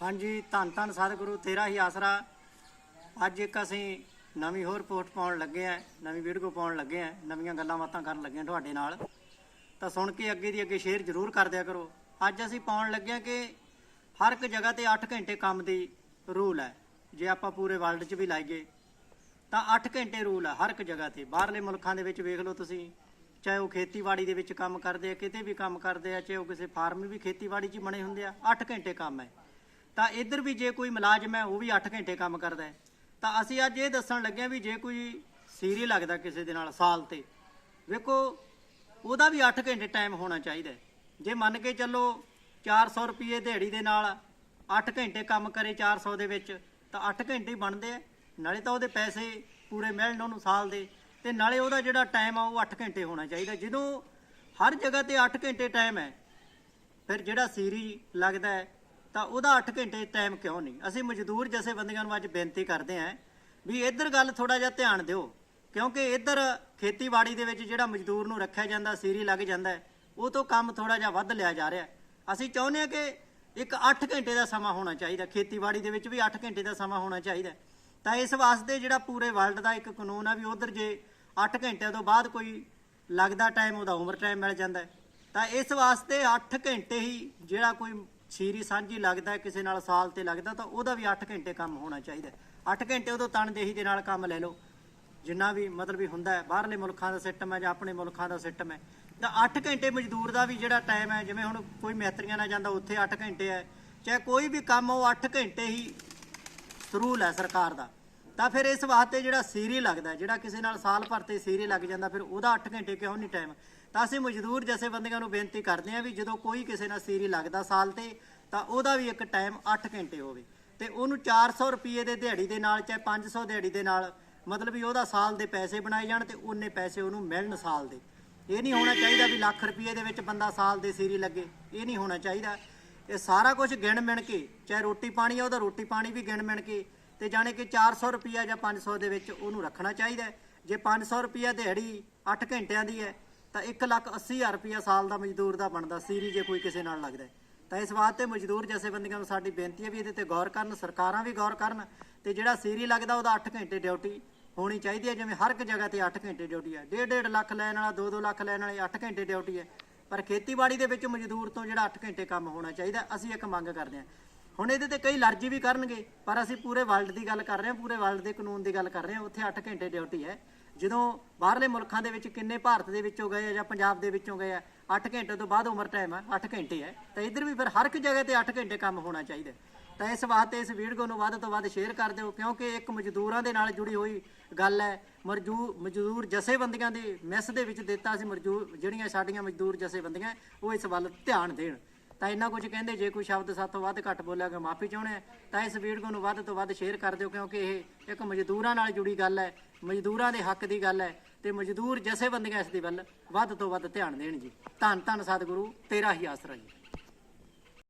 ਹਾਂਜੀ, ਧੰਨ ਧੰਨ ਸਤਿਗੁਰੂ ਤੇਰਾ ਹੀ ਆਸਰਾ। ਅੱਜ ਇੱਕ ਅਸੀਂ ਨਵੀਂ ਹੋਰ ਪੋਸਟ ਪਾਉਣ ਲੱਗੇ ਆ ਨਵੀਂ ਵੀਡੀਓ ਪਾਉਣ ਲੱਗੇ ਆ ਨਵੀਆਂ ਗੱਲਾਂ ਬਾਤਾਂ ਕਰਨ ਲੱਗੇ ਆ ਤੁਹਾਡੇ ਨਾਲ। ਤਾਂ ਸੁਣ ਕੇ ਅੱਗੇ ਦੀ ਅੱਗੇ ਸ਼ੇਅਰ ਜ਼ਰੂਰ ਕਰ ਦਿਆ ਕਰੋ। ਅੱਜ ਅਸੀਂ ਪਾਉਣ ਲੱਗੇ ਆ ਕਿ ਹਰ ਇੱਕ ਜਗ੍ਹਾ ਤੇ 8 ਘੰਟੇ ਕੰਮ ਦੀ ਰੂਲ ਹੈ। ਜੇ ਆਪਾਂ ਪੂਰੇ ਵਰਲਡ 'ਚ ਵੀ ਲਾਈਏ, ਤਾਂ 8 ਘੰਟੇ ਰੂਲ ਹੈ ਹਰ ਇੱਕ ਜਗ੍ਹਾ ਤੇ। ਬਾਹਰਲੇ ਮੁਲਕਾਂ ਦੇ ਵਿੱਚ ਵੇਖ ਲਓ ਤੁਸੀਂ, ਚਾਹੇ ਉਹ ਖੇਤੀਬਾੜੀ ਦੇ ਵਿੱਚ ਕੰਮ ਕਰਦੇ ਆ, ਕਿਤੇ ਵੀ ਕੰਮ ਕਰਦੇ ਆ, ਚਾਹੇ ਉਹ ਕਿਸੇ ਫਾਰਮ ਵੀ ਖੇਤੀਬਾੜੀ 'ਚ ਬਣੇ ਹੁੰਦੇ ਆ 8 ਘੰਟੇ ਕੰਮ ਹੈ। ਤਾਂ ਇੱਧਰ ਵੀ ਜੇ ਕੋਈ ਮੁਲਾਜ਼ਮ ਹੈ, ਉਹ ਵੀ 8 ਘੰਟੇ ਕੰਮ ਕਰਦਾ ਹੈ। ਤਾਂ ਅਸੀਂ ਅੱਜ ਇਹ ਦੱਸਣ ਲੱਗੇ ਹਾਂ ਵੀ ਜੇ ਕੋਈ ਸੀਰੀ ਲੱਗਦਾ ਕਿਸੇ ਦੇ ਨਾਲ ਸਾਲ ਤੇ, ਵੇਖੋ, ਉਹਦਾ ਵੀ 8 ਘੰਟੇ ਟਾਈਮ ਹੋਣਾ ਚਾਹੀਦਾ ਜੇ ਮੰਨ ਕੇ ਚੱਲੋ 400 ਰੁਪਏ ਦਿਹਾੜੀ ਦੇ ਨਾਲ 8 ਘੰਟੇ ਕੰਮ ਕਰੇ 400 ਦੇ ਵਿੱਚ, ਤਾਂ 8 ਘੰਟੇ ਹੀ ਬਣਦੇ ਆ। ਨਾਲੇ ਤਾਂ ਉਹਦੇ ਪੈਸੇ ਪੂਰੇ ਮਿਲਣ ਉਹਨੂੰ ਸਾਲ ਦੇ, ਤੇ ਨਾਲੇ ਉਹਦਾ ਜਿਹੜਾ ਟਾਈਮ ਆ, ਉਹ 8 ਘੰਟੇ ਹੋਣਾ ਚਾਹੀਦਾ। ਜਦੋਂ ਹਰ ਜਗ੍ਹਾ ਤੇ 8 ਘੰਟੇ ਟਾਈਮ ਹੈ, ਫਿਰ ਜਿਹੜਾ ਸੀਰੀ ਲੱਗਦਾ ਹੈ ਤਾਂ ਉਹਦਾ 8 ਘੰਟੇ ਟਾਈਮ ਕਿਉਂ ਨਹੀਂ? ਅਸੀਂ ਮਜ਼ਦੂਰ ਜਥੇਬੰਦੀਆਂ ਨੂੰ ਅੱਜ ਬੇਨਤੀ ਕਰਦੇ ਹਾਂ ਵੀ ਇੱਧਰ ਗੱਲ ਥੋੜਾ ਜਿਹਾ ਧਿਆਨ ਦਿਓ, ਕਿਉਂਕਿ ਇੱਧਰ ਖੇਤੀਬਾੜੀ ਦੇ ਵਿੱਚ ਜਿਹੜਾ ਮਜ਼ਦੂਰ ਨੂੰ ਰੱਖਿਆ ਜਾਂਦਾ, ਸੀਰੀ ਲੱਗ ਜਾਂਦਾ, ਉਹ ਤੋਂ ਕੰਮ ਥੋੜਾ ਜਿਹਾ ਵੱਧ ਲਿਆ ਜਾ ਰਿਹਾ। ਅਸੀਂ ਚਾਹੁੰਦੇ ਹਾਂ ਕਿ ਇੱਕ 8 ਘੰਟੇ ਦਾ ਸਮਾਂ ਹੋਣਾ ਚਾਹੀਦਾ, ਖੇਤੀਬਾੜੀ ਦੇ ਵਿੱਚ ਵੀ 8 ਘੰਟੇ ਦਾ ਸਮਾਂ ਹੋਣਾ ਚਾਹੀਦਾ। ਤਾਂ ਇਸ ਵਾਸਤੇ ਜਿਹੜਾ ਪੂਰੇ ਵਰਲਡ ਦਾ ਇੱਕ ਕਾਨੂੰਨ ਆ ਵੀ ਉਧਰ ਜੇ 8 ਘੰਟਿਆਂ ਤੋਂ ਬਾਅਦ ਕੋਈ ਲੱਗਦਾ ਟਾਈਮ ਉਹਦਾ ਉਮਰ ਟਾਈਮ ਮਿਲ ਜਾਂਦਾ। ਤਾਂ ਇਸ ਵਾਸਤੇ 8 ਘੰਟੇ ਹੀ ਜਿਹੜਾ ਕੋਈ ਸੀਰੀ ਸਾਂਝੀ ਲੱਗਦਾ, ਕਿਸੇ ਨਾਲ ਸਾਲ ਤੇ ਲੱਗਦਾ, ਤਾਂ ਉਹਦਾ ਵੀ 8 ਘੰਟੇ ਕੰਮ ਹੋਣਾ ਚਾਹੀਦਾ 8 ਘੰਟੇ ਉਦੋਂ ਤਨਦੇਹੀ ਦੇ ਨਾਲ ਕੰਮ ਲੈ ਲਓ। ਜਿੰਨਾ ਵੀ ਮਤਲਬ ਵੀ ਹੁੰਦਾ ਹੈ, ਬਾਹਰਲੇ ਮੁਲਕਾਂ ਦਾ ਸਿਸਟਮ ਹੈ ਜਾਂ ਆਪਣੇ ਮੁਲਕਾਂ ਦਾ ਸਿਸਟਮ ਹੈ, ਤਾਂ 8 ਘੰਟੇ ਮਜ਼ਦੂਰ ਦਾ ਵੀ ਜਿਹੜਾ ਟਾਈਮ ਹੈ, ਜਿਵੇਂ ਹੁਣ ਕੋਈ ਮਿਸਤਰੀਆਂ ਨਾਲ ਜਾਂਦਾ, ਉੱਥੇ 8 ਘੰਟੇ ਹੈ। ਚਾਹੇ ਕੋਈ ਵੀ ਕੰਮ, ਉਹ 8 ਘੰਟੇ ਹੀ ਸਰੂਲ ਹੈ ਸਰਕਾਰ ਦਾ। ਤਾਂ ਫਿਰ ਇਸ ਵਾਸਤੇ ਜਿਹੜਾ ਸੀਰੀ ਲੱਗਦਾ, ਜਿਹੜਾ ਕਿਸੇ ਨਾਲ ਸਾਲ ਭਰ ਤੇ ਸੀਰੀ ਲੱਗ ਜਾਂਦਾ, ਫਿਰ ਉਹਦਾ 8 ਘੰਟੇ ਕਿਉਂ ਨਹੀਂ ਟਾਈਮ ਤਾਂ ਅਸੀਂ ਮਜ਼ਦੂਰ ਜਥੇਬੰਦੀਆਂ ਨੂੰ ਬੇਨਤੀ ਕਰਦੇ ਹਾਂ ਵੀ ਜਦੋਂ ਕੋਈ ਕਿਸੇ ਨਾਲ ਸੀਰੀ ਲੱਗਦਾ ਸਾਲ ਤੇ, ਤਾਂ ਉਹਦਾ ਵੀ ਇੱਕ ਟਾਈਮ 8 ਘੰਟੇ ਹੋਵੇ। ਤੇ ਉਹਨੂੰ 400 ਰੁਪਏ ਦੇ ਦਿਹਾੜੀ ਦੇ ਨਾਲ ਚਾਹੇ 500 ਦਿਹਾੜੀ ਦੇ ਨਾਲ, ਮਤਲਬ ਵੀ ਉਹਦਾ ਸਾਲ ਦੇ ਪੈਸੇ ਬਣਾਏ ਜਾਣ ਤੇ ਉਹਨੇ ਪੈਸੇ ਉਹਨੂੰ ਮਿਲਣ ਸਾਲ ਦੇ। ਇਹ ਨਹੀਂ ਹੋਣਾ ਚਾਹੀਦਾ ਵੀ ਲੱਖ ਰੁਪਏ ਦੇ ਵਿੱਚ ਬੰਦਾ ਸਾਲ ਦੇ ਸੀਰੀ ਲੱਗੇ। ਇਹ ਨਹੀਂ ਹੋਣਾ ਚਾਹੀਦਾ। ਇਹ ਸਾਰਾ ਕੁਝ ਗਿਣ ਮਿਣ ਕੇ, ਚਾਹੇ ਰੋਟੀ ਪਾਣੀ ਆ, ਉਹਦਾ ਰੋਟੀ ਪਾਣੀ ਵੀ ਗਿਣ ਮਿਣ ਕੇ ਤੇ ਜਾਣੇ ਕਿ 400 ਰੁਪਿਆ ਜਾਂ 500 ਦੇ ਵਿੱਚ ਉਹਨੂੰ ਰੱਖਣਾ ਚਾਹੀਦਾ ਹੈ। ਜੇ 500 ਰੁਪਿਆ ਦਿਹਾੜੀ 8 ਘੰਟਿਆਂ ਦੀ ਹੈ, ਤਾਂ 1 ਲੱਖ 80 ਹਜ਼ਾਰ ਰੁਪਿਆ ਸਾਲ ਦਾ ਮਜ਼ਦੂਰ ਦਾ ਬਣਦਾ ਸੀਰੀ ਜੇ ਕੋਈ ਕਿਸੇ ਨਾਲ ਲੱਗਦਾ ਤਾਂ ਇਸ ਵਾਸਤੇ ਮਜ਼ਦੂਰ ਜਥੇਬੰਦੀਆਂ ਨੂੰ ਸਾਡੀ ਬੇਨਤੀ ਹੈ ਵੀ ਇਹਦੇ ਤੇ ਗੌਰ ਕਰਨ, ਸਰਕਾਰਾਂ ਵੀ ਗੌਰ ਕਰਨ ਤੇ ਜਿਹੜਾ ਸੀਰੀ ਲੱਗਦਾ ਉਹਦਾ 8 ਘੰਟੇ ਡਿਊਟੀ ਹੋਣੀ ਚਾਹੀਦੀ ਹੈ। ਜਿਵੇਂ ਹਰ ਇੱਕ ਜਗ੍ਹਾ ਤੇ 8 ਘੰਟੇ ਡਿਊਟੀ ਹੈ। 1.5 ਲੱਖ ਲੈਣ ਵਾਲਾ 2-2 ਲੱਖ ਲੈਣ ਵਾਲੇ 8 ਘੰਟੇ ਡਿਊਟੀ ਹੈ। ਪਰ ਖੇਤੀਬਾੜੀ ਦੇ ਵਿੱਚ ਮਜ਼ਦੂਰ ਤੋਂ ਜਿਹੜਾ 8 ਘੰਟੇ ਕੰਮ ਹੋਣਾ ਚਾਹੀਦਾ, ਅਸੀਂ ਇੱਕ ਮੰਗ ਕਰਦੇ ਹਾਂ। ਹੁਣ ਇਹਦੇ ਤੇ ਕਈ ਅਲਰਜੀ ਵੀ ਕਰਨਗੇ, ਪਰ ਅਸੀਂ ਪੂਰੇ ਵਰਲਡ ਦੀ ਗੱਲ ਕਰ ਰਹੇ ਹਾਂ, ਪੂਰੇ ਵਰਲਡ ਦੇ ਕਾਨੂੰਨ ਦੀ ਗੱਲ ਕਰ ਰਹੇ ਹਾਂ, ਉੱਥੇ 8 ਘੰਟੇ ਡਿਊਟੀ ਹੈ। ਜਦੋਂ ਬਾਹਰਲੇ ਮੁਲਕਾਂ ਦੇ ਵਿੱਚ ਕਿੰਨੇ ਭਾਰਤ ਦੇ ਵਿੱਚੋਂ ਗਏ ਆ ਜਾਂ ਪੰਜਾਬ ਦੇ ਵਿੱਚੋਂ ਗਏ ਆ 8 ਘੰਟੇ ਤੋਂ ਬਾਅਦ ਉਮਰ ਟਾਈਮ ਆ 8 ਘੰਟੇ ਹੈ। ਤਾਂ ਇੱਧਰ ਵੀ ਫਿਰ ਹਰ ਇੱਕ ਜਗ੍ਹਾ ਤੇ 8 ਘੰਟੇ ਕੰਮ ਹੋਣਾ ਚਾਹੀਦਾ। ਤਾਂ ਇਸ ਵਾਸਤੇ ਇਸ ਵੀਡੀਓ ਨੂੰ ਵੱਧ ਤੋਂ ਵੱਧ ਸ਼ੇਅਰ ਕਰ ਦਿਓ, ਕਿਉਂਕਿ ਇੱਕ ਮਜ਼ਦੂਰਾਂ ਦੇ ਨਾਲ ਜੁੜੀ ਹੋਈ ਗੱਲ ਹੈ, ਮਰਜੂ, ਮਜ਼ਦੂਰ ਜਥੇਬੰਦੀਆਂ ਦੇ ਮੈਸ ਦੇ ਵਿੱਚ ਦਿੱਤਾ ਸੀ ਮਜ਼ਦੂਰ ਜਿਹੜੀਆਂ ਸਾਡੀਆਂ ਮਜ਼ਦੂਰ ਜਥੇਬੰਦੀਆਂ, ਉਹ ਇਸ ਵੱਲ ਧਿਆਨ ਦੇਣ। ਤਾਂ ਇੰਨਾ ਕੁਝ ਕਹਿੰਦੇ, ਜੇ ਕੋਈ ਸ਼ਬਦ ਸਾਤੋਂ ਵੱਧ ਘੱਟ ਬੋਲਿਆ ਗਿਆ ਮਾਫੀ ਚਾਹੁੰਦੇ ਹਾਂ ਤਾਂ ਇਸ ਵੀਡੀਓ ਨੂੰ ਵੱਧ ਤੋਂ ਵੱਧ ਸ਼ੇਅਰ ਕਰ ਦਿਓ, ਕਿਉਂਕਿ ਇਹ ਇੱਕ ਮਜ਼ਦੂਰਾਂ ਨਾਲ ਜੁੜੀ ਗੱਲ ਹੈ, ਮਜ਼ਦੂਰਾਂ ਦੇ ਹੱਕ ਦੀ ਗੱਲ ਹੈ ਤੇ ਮਜ਼ਦੂਰ ਜਥੇਬੰਦੀਆਂ ਇਸ ਦੀ ਵੱਲ ਵੱਧ ਤੋਂ ਵੱਧ ਧਿਆਨ ਦੇਣ ਜੀ। ਧੰਨ ਧੰਨ ਸਤਿਗੁਰੂ, ਤੇਰਾ ਹੀ ਆਸਰਾ ਜੀ।